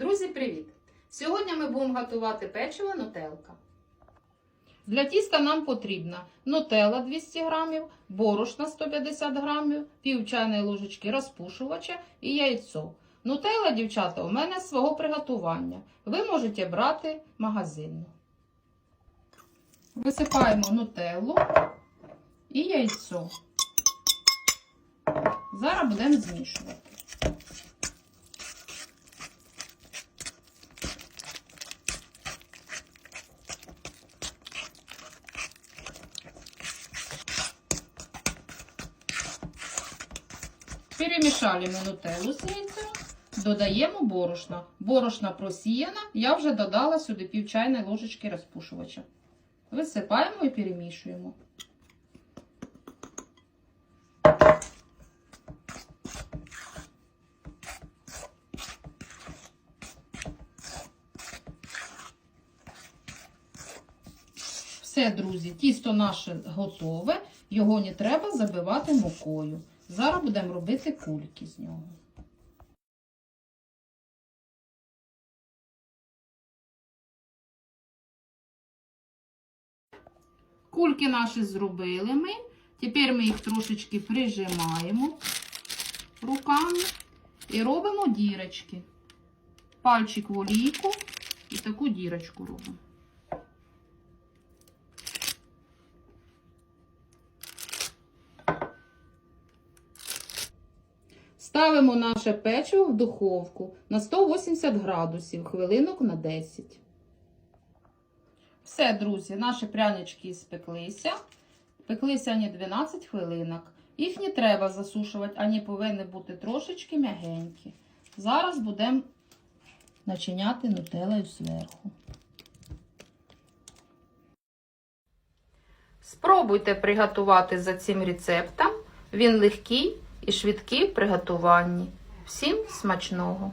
Друзі, привіт! Сьогодні ми будемо готувати печиво нутелка. Для тіста нам потрібна нутелла 200 грамів, борошна 150 грамів, пів чайної ложечки розпушувача і яйцо. Нутелла, дівчата, у мене свого приготування. Ви можете брати магазинну. Висипаємо нутеллу і яйцо. Зараз будемо змішувати. Перемішали ми нутеллу з яйцем, додаємо борошна. Борошна просіяна, я вже додала сюди пів чайної ложечки розпушувача. Висипаємо і перемішуємо. Все, друзі, тісто наше готове, його не треба забивати мукою. Зараз будемо робити кульки з нього. Кульки наші зробили ми. Тепер ми їх трошечки прижимаємо руками і робимо дірочки. Пальчик в олійку і таку дірочку робимо. Ставимо наше печиво в духовку на 180 градусів, хвилинок на 10. Все, друзі, наші прянички спеклися. Пеклися вони 12 хвилинок. Їх не треба засушувати, вони повинні бути трошечки м'ягенькі. Зараз будемо начиняти нутеллою зверху. Спробуйте приготувати за цим рецептом. Він легкий і швидкі приготуванні. Всім смачного!